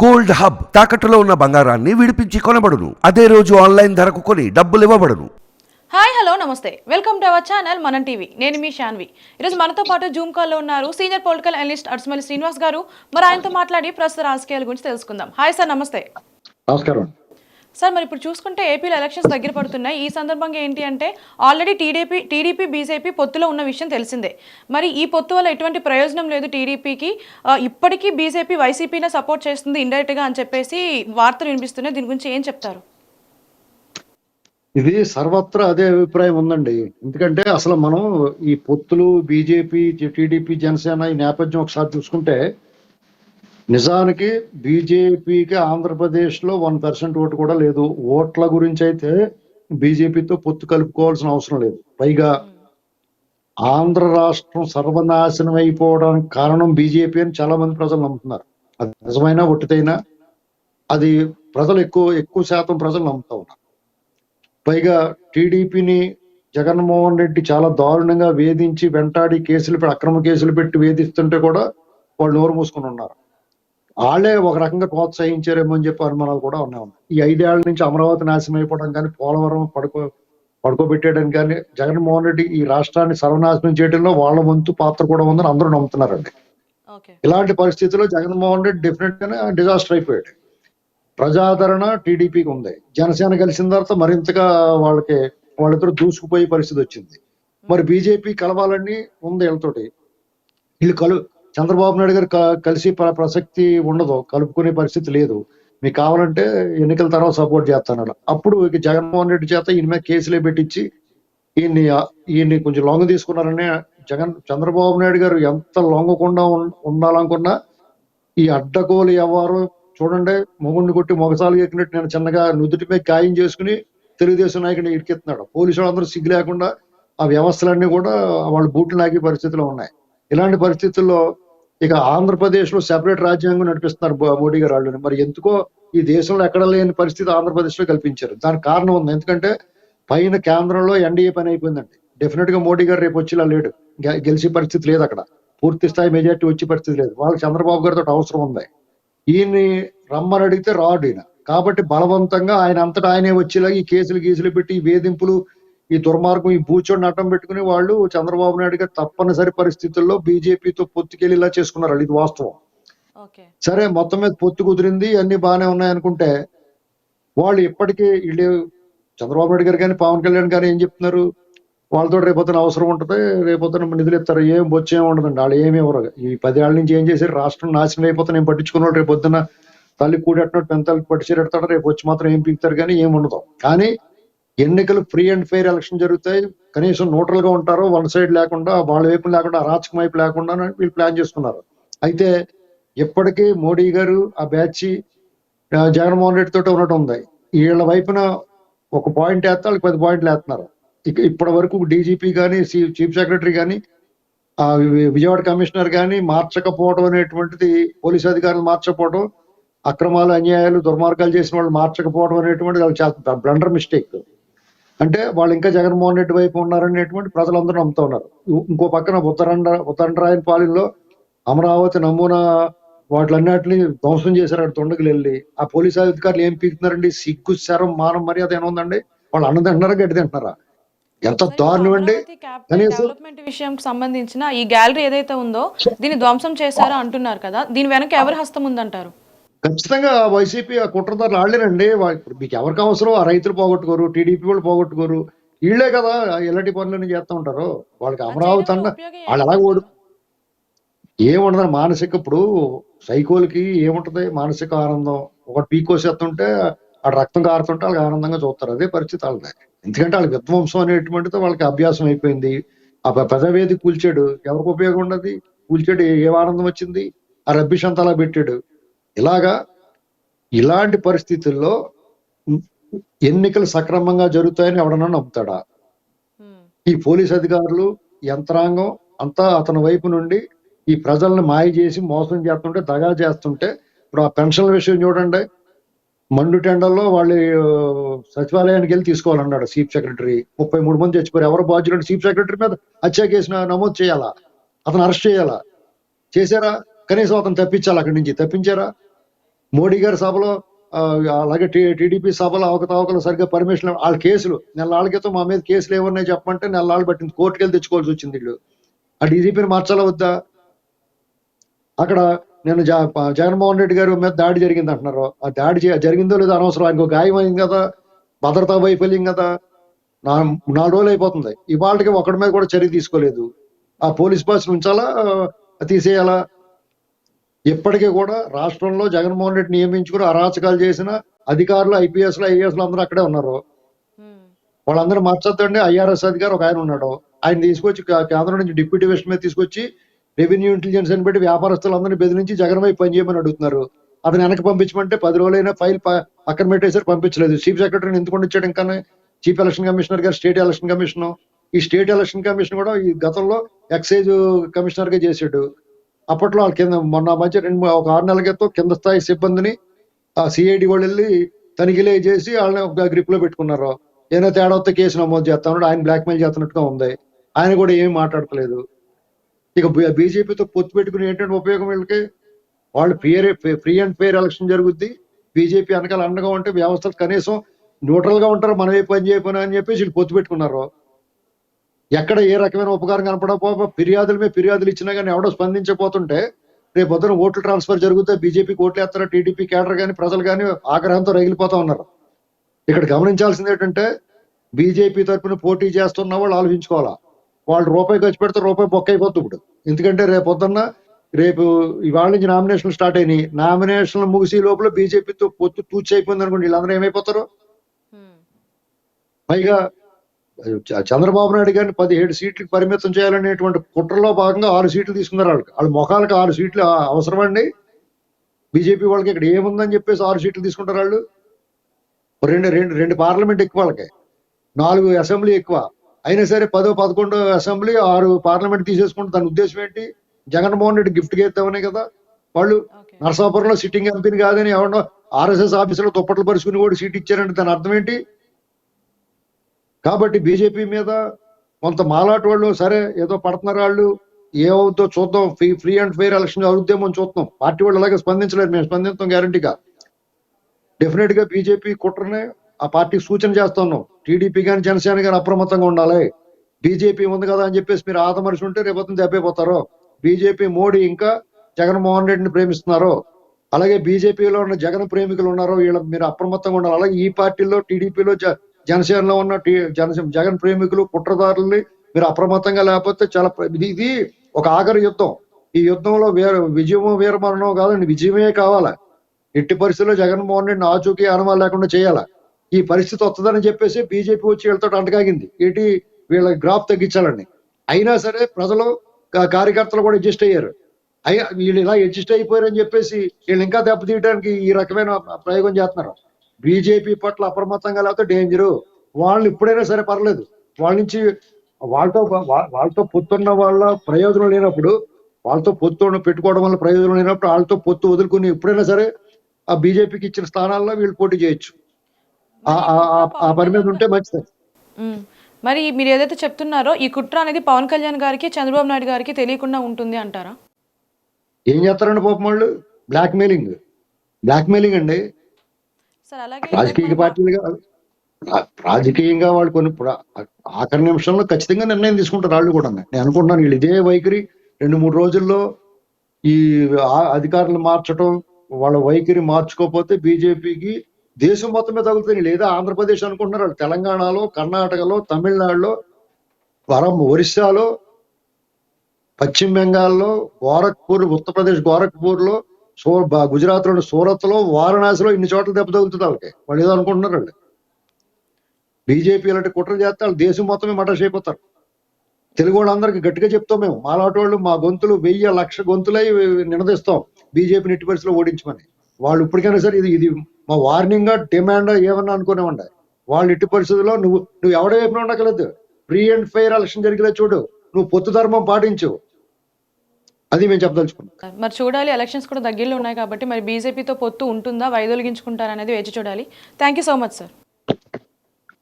Gold hub తాకట్టులో ఉన్న బంగారాన్ని విడిపించి కొనబడును. అదే రోజు ఆన్లైన్ ధరకు కొని డబ్బులు ఇవ్వబడును. హాయ్ హలో నమస్తే. Welcome to our channel Manam TV. నేను మీ శాన్వి ఈరోజు మనతో పాటు జూమ్ కాల్లో ఉన్నారు సీనియర్ పొలిటికల్ అనలిస్ట్ అడ్స్మల్లి శ్రీనివాస్ గారు. మరి ఆయనతో మాట్లాడి ప్రస్తుత రాజకీయాల గురించి తెలుసుకుందాం. హాయ్ సార్ నమస్తే. నమస్కారం సార్ మరి ఇప్పుడు చూసుకుంటే ఏపీలో ఎలక్షన్స్ దగ్గర పడుతున్నాయి. ఈ సందర్భంగా ఏంటి అంటే ఆల్రెడీ టీడీపీ టీడీపీ బీజేపీ పొత్తులో ఉన్న విషయం తెలిసిందే. మరి ఈ పొత్తు వల్ల ఎటువంటి ప్రయోజనం లేదు టీడీపీకి. ఇప్పటికీ బీజేపీ వైసీపీనే సపోర్ట్ చేస్తుంది ఇండైరెక్ట్గా అని చెప్పేసి వార్తలు వినిపిస్తున్నాయి. దీని గురించి ఏం చెప్తారు? ఇది సర్వత్రా అదే అభిప్రాయం ఉందండి. ఎందుకంటే అసలు మనం ఈ పొత్తులు బీజేపీ టీడీపీ జనసేన ఈ నేపథ్యం ఒకసారి చూసుకుంటే నిజానికి బీజేపీకి ఆంధ్రప్రదేశ్లో వన్ పర్సెంట్ ఓటు కూడా లేదు. ఓట్ల గురించి అయితే బీజేపీతో పొత్తు కలుపుకోవాల్సిన అవసరం లేదు. పైగా ఆంధ్ర రాష్ట్రం సర్వనాశనం అయిపోవడానికి కారణం బీజేపీ అని చాలా మంది ప్రజలు నమ్ముతున్నారు. అది నిజమైనా ఒట్టిదైనా అది ప్రజలు ఎక్కువ ఎక్కువ శాతం ప్రజలు నమ్ముతా ఉన్నారు. పైగా టీడీపీని జగన్మోహన్ రెడ్డి చాలా దారుణంగా వేధించి వెంటాడి కేసులు పెట్టి అక్రమ కేసులు పెట్టి వేధిస్తుంటే కూడా వాళ్ళు నోరు మూసుకుని ఉన్నారు. వాళ్ళే ఒక రకంగా ప్రోత్సహించారేమో అని చెప్పి అనుమానాలు కూడా ఉన్నాయి. ఈ ఐదేళ్ళ నుంచి అమరావతి నాశనం అయిపోవడం కానీ పోలవరం పడుకో పడుకోబెట్టేయడం కానీ జగన్మోహన్ రెడ్డి ఈ రాష్ట్రాన్ని సర్వనాశనం చేయడంలో వాళ్ళ వంతు పాత్ర కూడా ఉందని అందరూ నమ్ముతున్నారండి. ఇలాంటి పరిస్థితుల్లో జగన్మోహన్ రెడ్డి డెఫినెట్ గానే డిజాస్టర్ అయిపోయాడు. ప్రజాదరణ టీడీపీకి ఉంది. జనసేన కలిసిన తర్వాత మరింతగా వాళ్ళకి వాళ్ళిద్దరు దూసుకుపోయే పరిస్థితి వచ్చింది. మరి బీజేపీ కలవాలని ఉంది వీళ్ళతోటి. వీళ్ళు కలు చంద్రబాబు నాయుడు గారు కలిసి ప్రసక్తి ఉండదు కలుపుకునే పరిస్థితి లేదు. మీకు కావాలంటే ఎన్నికల తర్వాత సపోర్ట్ చేస్తాను అప్పుడు ఇక జగన్మోహన్ రెడ్డి చేత ఈయన మీద కేసులే పెట్టించి ఈయన్ని ఈయన్ని కొంచెం లొంగ తీసుకున్నారని జగన్ చంద్రబాబు నాయుడు గారు ఎంత లొంగకుండా ఉండాలనుకున్నా ఈ అడ్డగోలు వ్యవహారం చూడండి మొగుడిని కొట్టి మొగసాలు ఎక్కినట్టు నేను చిన్నగా నుదుటి మీద ఖాయం చేసుకుని తెలుగుదేశం నాయకుడిని ఇరికెత్తున్నాడు పోలీసులు అందరూ సిగ్గు లేకుండా ఆ వ్యవస్థలన్నీ కూడా వాళ్ళు బూట్లు నాకే పరిస్థితిలో ఉన్నాయి. ఇలాంటి పరిస్థితుల్లో ఇక ఆంధ్రప్రదేశ్లో సెపరేట్ రాజ్యాంగం నడిపిస్తున్నారు మోడీ గారు వాళ్ళని మరి ఎందుకో ఈ దేశంలో ఎక్కడ లేని పరిస్థితి ఆంధ్రప్రదేశ్లో కల్పించారు. దానికి కారణం ఉంది. ఎందుకంటే పైన కేంద్రంలో ఎన్డీఏ పని అయిపోయిందండి. డెఫినెట్గా మోడీ గారు రేపు వచ్చేలా లేడు. గె- గెలిచే పరిస్థితి లేదు అక్కడ. పూర్తి స్థాయి మెజార్టీ వచ్చే పరిస్థితి లేదు. వాళ్ళకి చంద్రబాబు గారితో అవసరం ఉంది. ఈయన్ని రమ్మని అడిగితే రాడు ఈయన. కాబట్టి బలవంతంగా ఆయన అంతటా ఆయనే వచ్చేలా ఈ కేసులు గీసులు పెట్టి ఈ వేధింపులు ఈ దుర్మార్గం ఈ బూచోడిని అడ్డం పెట్టుకుని వాళ్ళు చంద్రబాబు నాయుడు గారు తప్పనిసరి పరిస్థితుల్లో బీజేపీతో పొత్తుకెళ్ళి ఇలా చేసుకున్నారు. ఇది వాస్తవం. సరే మొత్తం మీద పొత్తు కుదిరింది అన్ని బాగానే ఉన్నాయి అనుకుంటే వాళ్ళు ఇప్పటికీ వీళ్ళు చంద్రబాబు నాయుడు గారు కానీ పవన్ కళ్యాణ్ గారు ఏం చెప్తున్నారు? వాళ్ళతో రేపొద్దున అవసరం ఉంటుంది రేపొద్దున నిధులు ఇస్తారు ఏం బొచ్చు ఏం ఉండదండి. వాళ్ళు ఏమి ఇవ్వరు. ఈ పదేళ్ళ నుంచి ఏం చేశారు? రాష్ట్రం నాశనం అయిపోతే నేను పట్టించుకున్నాడు రేపు పొద్దున తల్లి కూడెట్టినట్టు పెంతలు పట్టి చేరెడతాడు రేపు వచ్చి మాత్రం ఏం పీకుతారు కానీ ఏం ఉండదు. కానీ ఎన్నికలు ఫ్రీ అండ్ ఫెయిర్ ఎలక్షన్ జరుగుతాయి. కనీసం న్యూట్రల్గా ఉంటారు వన్ సైడ్ లేకుండా వాళ్ళ వైపు లేకుండా అరాచకం వైపు లేకుండా వీళ్ళు ప్లాన్ చేసుకున్నారు. అయితే ఇప్పటికీ మోడీ గారు ఆ బ్యాచ్ జగన్మోహన్ రెడ్డి తోటి ఉన్నట్టు ఉంది. వీళ్ళ వైపున ఒక పాయింట్ వేస్తే వాళ్ళకి పది పాయింట్లు వేస్తున్నారు. ఇక ఇప్పటి వరకు డీజీపీ కానీ చీఫ్ సెక్రటరీ కానీ ఆ విజయవాడ కమిషనర్ కానీ మార్చకపోవడం అనేటువంటిది పోలీస్ అధికారులు మార్చకపోవడం అక్రమాలు అన్యాయాలు దుర్మార్గాలు చేసిన వాళ్ళు మార్చకపోవడం అనేటువంటిది వాళ్ళు బ్లండర్ మిస్టేక్. అంటే వాళ్ళు ఇంకా జగన్మోహన్ రెడ్డి వైపు ఉన్నారనేటువంటి ప్రజలందరూ నమ్ముతా ఉన్నారు. ఇంకో పక్కన ఉత్తరాంధ్ర ఉత్తరాంధ్రాయన పాలెంలో అమరావతి నమూనా వాటిలన్నిటిని ధ్వంసం చేశారు అక్కడ తొండకులు వెళ్ళి. ఆ పోలీస్ అధికారులు ఏం పీకుతున్నారండి? సిగ్గు శరం మానం మర్యాద ఏమైనా ఉందండి? వాళ్ళు అన్న తింటున్నారా గడ్డి తింటున్నారా? ఎంత దారుణం అండి డెవలప్మెంట్ విషయంకి సంబంధించిన ఈ గ్యాలరీ ఏదైతే ఉందో దీన్ని ధ్వంసం చేశారో అంటున్నారు కదా? దీని వెనక ఎవరి హస్తం ఉందంటారు? ఖచ్చితంగా వైసీపీ ఆ కుట్రదారులు ఆడలేరండి. వా- ఇప్పుడు మీకు ఎవరికి అవసరం ఆ రైతులు పోగొట్టుకోరు టీడీపీ వాళ్ళు పోగొట్టుకోరు. వీళ్ళే కదా ఇలాంటి పనులన్నీ చేస్తూ ఉంటారు. వాళ్ళకి అమరావతి అన్న వాళ్ళు అలాగే ఓడు ఏముండదు మానసిక ఇప్పుడు సైకోలకి ఏముంటది? మానసిక ఆనందం. ఒకటి పీకోసేస్తుంటే ఆ రక్తం కారుతుంటే వాళ్ళకి ఆనందంగా చూస్తారు. అదే పరిస్థితి వాళ్ళది. ఎందుకంటే వాళ్ళకి విధ్వంసం అనేటువంటిది వాళ్ళకి అభ్యాసం అయిపోయింది. ఆ పెదవేది కూల్చాడు. ఎవరికి ఉపయోగం ఉండదు? కూల్చాడు ఏ- ఏం ఆనందం వచ్చింది? ఆ రబ్బిష్ అంతా అలా పెట్టాడు. ఇలాగా ఇలాంటి పరిస్థితుల్లో ఎన్నికలు సక్రమంగా జరుగుతాయని ఎవడన్నా నమ్ముతాడా. ఈ పోలీస్ అధికారులు యంత్రాంగం అంతా అతని వైపు నుండి ఈ ప్రజల్ని మాయ చేసి మోసం చేస్తుంటే దగా చేస్తుంటే ఇప్పుడు ఆ పెన్షన్ల విషయం చూడండి. మండు టెండర్లో వాళ్ళు సచివాలయానికి వెళ్ళి తీసుకోవాలన్నాడు చీఫ్ సెక్రటరీ. ముప్పై మూడు మంది చచ్చిపోయారు ఎవరు బాధ్యులు చీఫ్ సెక్రటరీ మీద హత్య కేసు నమోదు చేయాలా? అతను అరెస్ట్ చేయాలా? చేశారా? కనీసం అతను తప్పించాలి అక్కడి నుంచి. తప్పించారా? మోడీ గారి సభలో అలాగే టీడీపీ సభలో అవకతవకలు సరిగ్గా పర్మిషన్ వాళ్ళ కేసులు నెలల క్రితం మా మీద కేసులు ఏమన్నాయి చెప్పమంటే నెలలు పట్టింది. కోర్టుకి వెళ్ళి తెచ్చుకోవాల్సి వచ్చింది వీళ్ళు. ఆ డీజీపీని మార్చాలా వద్దా? అక్కడ నేను జ- జగన్మోహన్ రెడ్డి గారి మీద దాడి జరిగింది అంటున్నారు. ఆ దాడి జరిగిందో లేదో అనవసరం. ఆయనకు గాయం అయింది కదా భద్రతా వైఫల్యం కదా. నా నాలుగు రోజులు అయిపోతుంది. ఇవాళకి ఒకడి మీద కూడా చర్య తీసుకోలేదు. ఆ పోలీస్ బాస్ ఉంచాలా? తీసేయాలా? ఇప్పటికీ కూడా రాష్ట్రంలో జగన్మోహన్ రెడ్డి నియమించుకుని అరాచకాలు చేసిన అధికారులు ఐపీఎస్లు ఐఏఎస్లు అందరూ అక్కడే ఉన్నారు. వాళ్ళందరూ మార్చొద్దండి ఐఆర్ఎస్ అధికారి ఒక ఆయన ఉన్నాడు. ఆయన తీసుకొచ్చి కేంద్రం నుంచి డిప్యూటీ వెస్ట్ మీద తీసుకొచ్చి రెవెన్యూ ఇంటెలిజెన్స్ అని పెట్టి వ్యాపారస్తులందరినీ బెదిరించి జగన్ వైపు పనిచేయమని అడుగుతున్నారు. అతను వెనక్కి పంపించమంటే పది రోజులైనా ఫైల్ ప- పక్కన పెట్టేసారు పంపించలేదు. చీఫ్ సెక్రటరీని ఎందుకు ఇచ్చాడు ఇంకా? చీఫ్ ఎలక్షన్ కమిషనర్ గారు స్టేట్ ఎలక్షన్ కమిషన్. ఈ స్టేట్ ఎలక్షన్ కమిషన్ కూడా ఈ గతంలో ఎక్సైజ్ కమిషనర్గా చేశాడు. అప్పట్లో వాళ్ళ కింద మొన్న మధ్య రెండు ఒక ఆరు నెలల క్రితం కింద స్థాయి సిబ్బందిని ఆ సిఐడి వాళ్ళు వెళ్ళి తనిఖీలే చేసి వాళ్ళని ఒక గ్రిప్లో పెట్టుకున్నారు? ఏదైనా తేడా వస్తే కేసు నమోదు చేస్తాను ఆయన బ్లాక్మెయిల్ చేస్తున్నట్టుగా ఉంది. ఆయన కూడా ఏమీ మాట్లాడతలేదు ఇక బీజేపీతో పొత్తు పెట్టుకుని ఏంటంటే ఉపయోగం వీళ్ళకి? వాళ్ళు fear free and fair election జరుగుద్ది. బీజేపీ వెనకాల అండగా ఉంటే వ్యవస్థలు కనీసం న్యూట్రల్గా ఉంటారు. మనం ఏ పని చేయకపోయినా అని చెప్పేసి వీళ్ళు పొత్తు పెట్టుకున్నారు? ఎక్కడ ఏ రకమైన ఉపకారం కనపడకపో ఫిర్యాదుల మీద ఫిర్యాదులు ఇచ్చినా కానీ ఎవడో స్పందించకపోతుంటే రేపు పొద్దున ఓట్లు ట్రాన్స్ఫర్ జరిగితే బీజేపీకి ఓట్లు వేస్తారా టీడీపీ కేడర్ కానీ ప్రజలు కానీ ఆగ్రహంతో రగిలిపోతా ఉన్నారు. ఇక్కడ గమనించాల్సింది ఏంటంటే బీజేపీ తరపున పోటీ చేస్తున్న వాళ్ళు ఆలోచించుకోవాలా. వాళ్ళు రూపాయి ఖర్చు పెడితే రూపాయి బొక్క అయిపోతుంది ఇప్పుడు. ఎందుకంటే రేపు పొద్దున్న రేపు ఇవాళ నుంచి నామినేషన్లు స్టార్ట్ అయినాయి. నామినేషన్లు ముగిసి లోపల బీజేపీతో పొత్తు తూచి అయిపోయింది అనుకోండి వీళ్ళందరూ ఏమైపోతారు? పైగా చంద్రబాబు నాయుడు గారిని పదిహేడు సీట్లకు పరిమితం చేయాలనేటువంటి కుట్రలో భాగంగా ఆరు సీట్లు తీసుకున్నారు వాళ్ళకి వాళ్ళ ముఖాలకు ఆరు సీట్లు అవసరమండి. బీజేపీ వాళ్ళకి ఇక్కడ ఏముందని చెప్పేసి ఆరు సీట్లు తీసుకుంటారు వాళ్ళు రెండు రెండు రెండు పార్లమెంట్ ఎక్కువ వాళ్ళకి. నాలుగు అసెంబ్లీ ఎక్కువ. అయినా సరే పదో పదకొండో అసెంబ్లీ ఆరు పార్లమెంట్ తీసేసుకుంటే దాని ఉద్దేశం ఏంటి? జగన్మోహన్ రెడ్డి గిఫ్ట్ ఇద్దామనే కదా. వాళ్ళు నరసాపురంలో సిట్టింగ్ ఎంపీని కాదని ఎవడో ఆర్ఎస్ఎస్ ఆఫీసులో దుప్పట్లు పరుచుకుని కూడా సీట్ ఇచ్చారంటే దాని అర్థం ఏంటి? కాబట్టి బీజేపీ మీద కొంత మాలాటి వాళ్ళు సరే ఏదో పడుతున్నారు వాళ్ళు ఏమవుతుందో చూద్దాం. Free free and fair election అవుద్దేమో అని చూద్దాం పార్టీ వాళ్ళు అలాగే స్పందించలేదు. మేము స్పందిస్తాం గ్యారంటీగా. డెఫినెట్గా బీజేపీ కుట్రనే ఆ పార్టీ సూచన చేస్తున్నాం టీడీపీ కానీ జనసేన కానీ అప్రమత్తంగా ఉండాలి. బీజేపీ ఉంది కదా అని చెప్పేసి మీరు ఆదమరిచి ఉంటే రేపొద్దున దెబ్బైపోతారు. బీజేపీ మోడీ ఇంకా జగన్మోహన్ రెడ్డిని ప్రేమిస్తున్నారు. అలాగే బీజేపీలో ఉన్న జగన్ ప్రేమికులు ఉన్నారు. వీళ్ళ మీరు అప్రమత్తంగా ఉండాలి. అలాగే ఈ పార్టీలో టీడీపీలో జనసేనలో ఉన్న జనసేన జగన్ ప్రేమికులు కుట్రదారుల్ని మీరు అప్రమత్తంగా లేకపోతే చాలా ఇది ఒక ఆఖరి యుద్ధం. ఈ యుద్ధంలో వీర విజయము వీరమరణం కాదండి విజయమే కావాలా? ఎట్టి పరిస్థితుల్లో జగన్మోహన్ రెడ్డి ఆచూకీ అనుమానం లేకుండా చేయాలా? ఈ పరిస్థితి వస్తుందని చెప్పేసి బీజేపీ వచ్చి వీళ్ళతో అంటకాగింది ఏంటి? వీళ్ళ గ్రాఫ్ తగ్గించాలని. అయినా సరే ప్రజలు కార్యకర్తలు కూడా అడ్జస్ట్ అయ్యారు. అయ్యా వీళ్ళు ఇలా అడ్జస్ట్ అయిపోయారని చెప్పేసి వీళ్ళు ఇంకా దెబ్బతీయడానికి ఈ రకమైన ప్రయోగం చేస్తున్నారు. బీజేపీ పట్ల అప్రమత్తంగా లేకపోతే డేంజరు. వాళ్ళు ఇప్పుడైనా సరే పర్లేదు. వాళ్ళ నుంచి వాళ్ళతో వాళ్ళతో పొత్తున్న వాళ్ళ ప్రయోజనం లేనప్పుడు వాళ్ళతో పొత్తు పెట్టుకోవడం వల్ల ప్రయోజనం లేనప్పుడు వాళ్ళతో పొత్తు వదులుకుని ఎప్పుడైనా సరే ఆ బీజేపీకి ఇచ్చిన స్థానాల్లో వీళ్ళు పోటీ చేయొచ్చు. ఆ- పని మీద ఉంటే మంచిది. మరి మీరు ఏదైతే చెప్తున్నారో ఈ కుట్ర అనేది పవన్ కళ్యాణ్ గారికి చంద్రబాబు నాయుడు గారికి తెలియకుండా ఉంటుంది అంటారా? ఏం చేస్తారండి పాపం వాళ్ళు? బ్లాక్ మెయిలింగ్ బ్లాక్ మెయిలింగ్ అండి. సార్ అలాగే రాజకీయ పార్టీలుగా రాజకీయంగా వాళ్ళు కొన్ని ఆఖరి నిమిషంలో ఖచ్చితంగా నిర్ణయం తీసుకుంటారు వాళ్ళు కూడా. నేను అనుకుంటున్నాను వీళ్ళు ఇదే వైఖరి రెండు మూడు రోజుల్లో ఈ అధికారులు మార్చడం వాళ్ళ వైఖరి మార్చుకోకపోతే బీజేపీకి దేశం మొత్తం మీద తగులుతుంది. లేదా ఆంధ్రప్రదేశ్ అనుకుంటున్నారు. వాళ్ళు తెలంగాణలో కర్ణాటకలో తమిళనాడులో వరం ఒరిస్సాలో పశ్చిమ బెంగాల్లో గోరఖ్పూర్ ఉత్తరప్రదేశ్ గోరఖ్పూర్లో సో గుజరాత్లోని సూరత్లో వారణాసిలో ఇన్ని చోట్ల దెబ్బ తగులుతుంది వాళ్ళకి. వాళ్ళు ఏదో అనుకుంటున్నారండి. బీజేపీ ఇలాంటి కుట్ర చేస్తే వాళ్ళు దేశం మొత్తమే మటాష్ అయిపోతారు తెలుగు వాళ్ళందరికీ గట్టిగా చెప్తాం మేము. మాలాంటి వాళ్ళు మా గొంతులు వెయ్యి లక్ష గొంతులై నినదిస్తాం బీజేపీ నెట్టి పరిస్థితిలో ఓడించమని. వాళ్ళు ఇప్పటికైనా సరే ఇది ఇది మా వార్నింగ్ డిమాండ్ ఏమన్నా అనుకునే ఉండే వాళ్ళు ఇట్టి పరిస్థితుల్లో నువ్వు నువ్వు ఎవడ వైపున ఉండకలేదు ఫ్రీ అండ్ ఫెయిర్ ఎలక్షన్ జరిగేలా చూడు. నువ్వు పొత్తు ధర్మం పాటించు. అది మేము చెప్పదలుచుకున్నాం. మరి చూడాలి ఎలక్షన్స్ కూడా దగ్గరలో ఉన్నాయి కాబట్టి మరి బీజేపీతో పొత్తు ఉంటుందా? వైదొలిగించుకుంటారా అనేది వేచి చూడాలి. Thank you so much sir